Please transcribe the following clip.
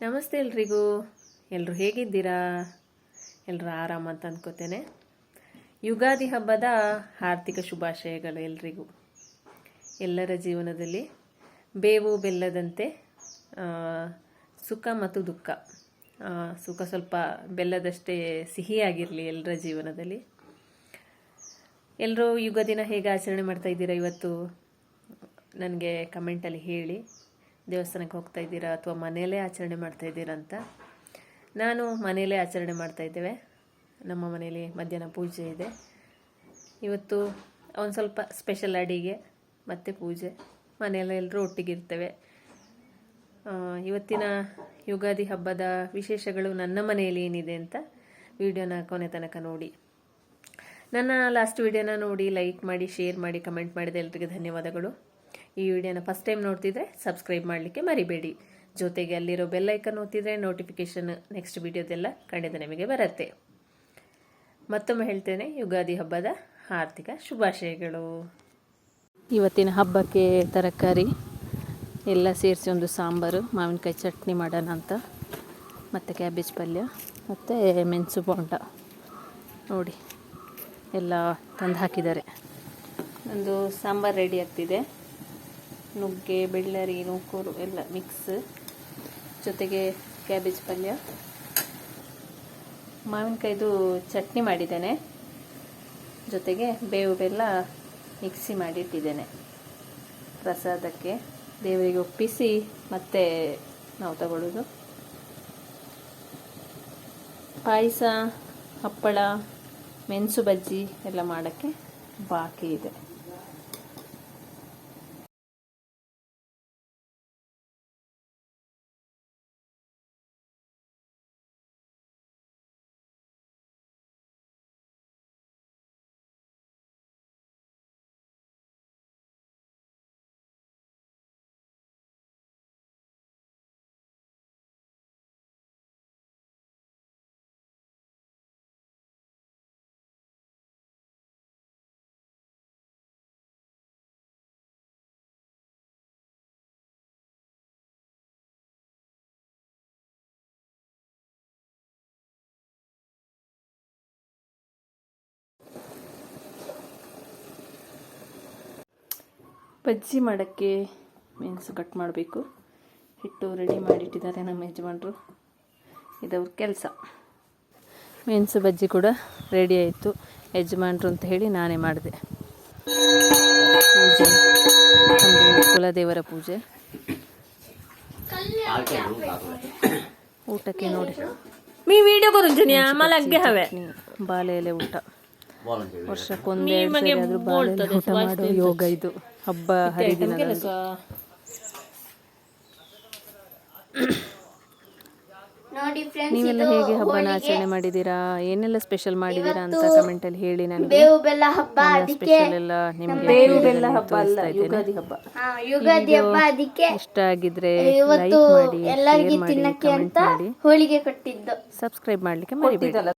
ನಮಸ್ತೆ ಎಲ್ರಿಗೂ. ಎಲ್ಲರೂ ಹೇಗಿದ್ದೀರಾ? ಎಲ್ಲರೂ ಆರಾಮ ಅಂತ ಅಂದ್ಕೋತೇನೆ ಯುಗಾದಿ ಹಬ್ಬದ ಆರ್ಥಿಕ ಶುಭಾಶಯಗಳು ಎಲ್ರಿಗೂ. ಎಲ್ಲರ ಜೀವನದಲ್ಲಿ ಬೇವು ಬೆಲ್ಲದಂತೆ ಸುಖ ಮತ್ತು ದುಃಖ. ಸುಖ ಸ್ವಲ್ಪ ಬೆಲ್ಲದಷ್ಟೇ ಸಿಹಿಯಾಗಿರಲಿ ಎಲ್ಲರ ಜೀವನದಲ್ಲಿ. ಎಲ್ಲರೂ ಯುಗಾದಿನ ಹೇಗೆ ಆಚರಣೆ ಮಾಡ್ತಾ ಇದ್ದೀರಾ ಇವತ್ತು? ನನಗೆ ಕಮೆಂಟಲ್ಲಿ ಹೇಳಿ. ದೇವಸ್ಥಾನಕ್ಕೆ ಹೋಗ್ತಾ ಇದ್ದೀರಾ ಅಥವಾ ಮನೆಯಲ್ಲೇ ಆಚರಣೆ ಮಾಡ್ತಾ ಇದ್ದೀರಾ ಅಂತ? ನಾನು ಮನೆಯಲ್ಲೇ ಆಚರಣೆ ಮಾಡ್ತಾ ಇದ್ದೇವೆ. ನಮ್ಮ ಮನೆಯಲ್ಲಿ ಮಧ್ಯಾಹ್ನ ಪೂಜೆ ಇದೆ. ಇವತ್ತು ಒಂದು ಸ್ವಲ್ಪ ಸ್ಪೆಷಲ್ ಅಡಿಗೆ, ಮತ್ತು ಪೂಜೆ. ಮನೆಯಲ್ಲೇ ಎಲ್ಲರೂ ಒಟ್ಟಿಗೆ ಇರ್ತೇವೆ. ಇವತ್ತಿನ ಯುಗಾದಿ ಹಬ್ಬದ ವಿಶೇಷಗಳು ನನ್ನ ಮನೆಯಲ್ಲಿ ಏನಿದೆ ಅಂತ ವಿಡಿಯೋನ ಕೊನೆ ತನಕ ನೋಡಿ. ನನ್ನ ಲಾಸ್ಟ್ ವಿಡಿಯೋನ ನೋಡಿ ಲೈಕ್ ಮಾಡಿ ಶೇರ್ ಮಾಡಿ ಕಮೆಂಟ್ ಮಾಡಿದ ಎಲ್ರಿಗೆ ಧನ್ಯವಾದಗಳು. ಈ ವಿಡಿಯೋನ ಫಸ್ಟ್ ಟೈಮ್ ನೋಡ್ತಿದ್ರೆ ಸಬ್ಸ್ಕ್ರೈಬ್ ಮಾಡಲಿಕ್ಕೆ ಮರಿಬೇಡಿ. ಜೊತೆಗೆ ಅಲ್ಲಿರೋ ಬೆಲ್ಲೈಕನ್ ಒತ್ತಿದ್ರೆ ನೋಟಿಫಿಕೇಶನ್ ನೆಕ್ಸ್ಟ್ ವಿಡಿಯೋದೆಲ್ಲ ಖಂಡಿತ ನಿಮಗೆ ಬರುತ್ತೆ. ಮತ್ತೊಮ್ಮೆ ಹೇಳ್ತೇನೆ, ಯುಗಾದಿ ಹಬ್ಬದ ಆರ್ಥಿಕ ಶುಭಾಶಯಗಳು. ಇವತ್ತಿನ ಹಬ್ಬಕ್ಕೆ ತರಕಾರಿ, ಎಲ್ಲ ಸೇರಿಸಿ ಒಂದು ಸಾಂಬಾರು, ಮಾವಿನಕಾಯಿ ಚಟ್ನಿ ಮಾಡೋಣ ಅಂತ. ಮತ್ತು ಕ್ಯಾಬೇಜ್ ಪಲ್ಯ, ಮತ್ತು ಮೆಣಸು ಬೋಂಡ ನೋಡಿ, ಎಲ್ಲ ತಂದು ಹಾಕಿದ್ದಾರೆ. ಒಂದು ಸಾಂಬಾರು ರೆಡಿ ಆಗ್ತಿದೆ. ನುಗ್ಗೆ, ಬೆಳ್ಳರಿ, ನೂಕೂರು ಎಲ್ಲ ಮಿಕ್ಸ್ ಜೊತೆಗೆ ಕ್ಯಾಬೇಜ್ ಪಲ್ಯ. ಮಾವಿನಕಾಯ್ದು ಚಟ್ನಿ ಮಾಡಿದ್ದೇನೆ. ಜೊತೆಗೆ ಬೇವು ಬೆಲ್ಲ ಮಿಕ್ಸಿ ಮಾಡಿಟ್ಟಿದ್ದೇನೆ. ಪ್ರಸಾದಕ್ಕೆ ದೇವರಿಗೆ ಒಪ್ಪಿಸಿ ಮತ್ತೆ ನಾವು ತಗೊಳ್ಳೋದು. ಪಾಯಸ, ಹಪ್ಪಳ, ಮೆಣಸು ಬಜ್ಜಿ ಎಲ್ಲ ಮಾಡೋಕ್ಕೆ ಬಾಕಿ ಇದೆ. ಬಜ್ಜಿ ಮಾಡೋಕ್ಕೆ ಮೆಣಸು ಕಟ್ ಮಾಡಬೇಕು ಹಿಟ್ಟು ರೆಡಿ ಮಾಡಿಟ್ಟಿದ್ದಾರೆ ನಮ್ಮ ಯಜಮಾನ್ರು ಇದವ್ರ ಕೆಲಸ ಮೆಣಸು ಬಜ್ಜಿ ಕೂಡ ರೆಡಿ ಆಯಿತು ಯಜಮಾನ್ರು ಅಂತ ಹೇಳಿ ನಾನೇ ಮಾಡಿದೆ ಪೂಜೆ ನಮ್ಮದು ಕುಲದೇವರ ಪೂಜೆ ಊಟಕ್ಕೆ ನೋಡಿ मी व्हिडिओ करून जुन्या मला घे हवे ಚಟ್ನಿ, ಬಾಳೆ ಎಲೆ ಊಟ ವರ್ಷಕ್ಕೊಂದು ಎರಡು ಸರಿ ಆದ್ರೂ ಬಾಳೆ ಊಟ ಮಾಡೋ ಯೋಗ ಇದು. ಹಬ್ಬ ಹರಿದಿನ ನೋಡಿ ಫ್ರೆಂಡ್ಸ್ ನೀವೆಲ್ಲ ಹೇಗೆ ಹಬ್ಬನ ಆಚರಣೆ ಮಾಡಿದ್ದೀರಾ ಏನೆಲ್ಲ ಸ್ಪೆಷಲ್ ಮಾಡಿದ್ದೀರಾ ಅಂತ ಕಮೆಂಟ್ ಅಲ್ಲಿ ಹೇಳಿ ನನಗೆ. ಬೇವು ಬೆಲ್ಲ ಹಬ್ಬ ಅದಕ್ಕೆ ಸ್ಪೆಷಲ್ ಎಲ್ಲ ನಿಮಗೆ ಬೇವು ಬೆಲ್ಲ ಹಬ್ಬ ಅಲ್ಲ ಯುಗಾದಿ ಹಬ್ಬ. ಹಾ, ಯುಗಾದಿ ಹಬ್ಬ ಅದಕ್ಕೆ ಇಷ್ಟ ಆಗಿದ್ರೆ ಲೈಕ್ ಮಾಡಿ ಎಲ್ಲರಿಗೂ ತಿನ್ನಕ್ಕೆ ಕಮೆಂಟ್ ಅಂತ ಮಾಡಿ. ಹೋಳಿಗೆ ಕೊಟ್ಟಿದ್ದು. ಸಬ್ಸ್ಕ್ರೈಬ್ ಮಾಡ್ಲಿಕ್ಕೆ ಮರಿಬೇಡಿ.